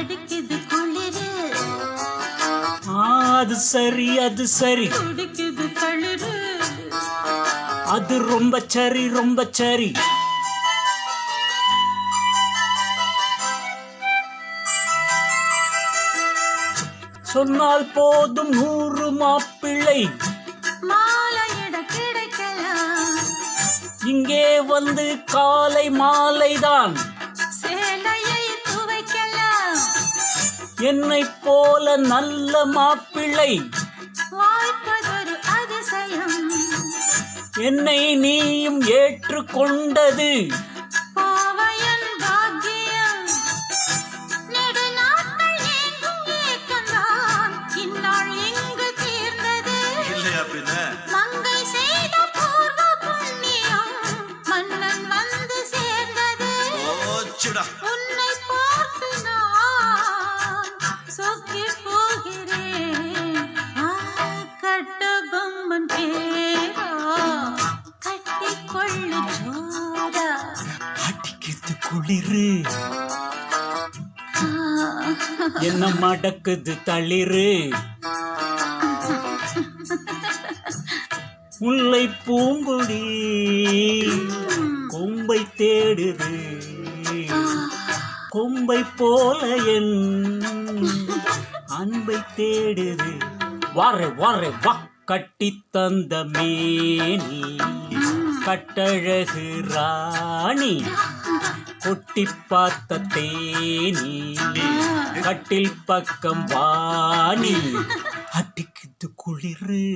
அடிக்குது குளிரு. அது சரி அது சரி. துடிக்குது தளிரு. அது ரொம்ப சரி ரொம்ப சரி. சொன்னால் போதும் நூறு மாப்பிள்ளை. மாலையிட கிடைக்கலாம். இங்கே வந்து காலை மாலைதான். சேலையை என்னைப் போல நல்ல மாப்பிள்ளை. வாய்ப்பதொரு அதிசயம். என்னை நீயும் ஏற்றுக்கொண்டது. பாக்கியம். நெடுநாட்கள் குளிரு. என்ன மடக்குது தளிரு? முல்லை பூங்குடி கொம்பை தேடுது. கொம்பை போல என் அன்பை தேடுது. வாரு வாரு வா. கட்டி தந்த மேனி கட்டழகு ராணி கொட்டி பார்த்த தேனி கட்டில் பக்கம் வாணி அடிக்குது குளிரு.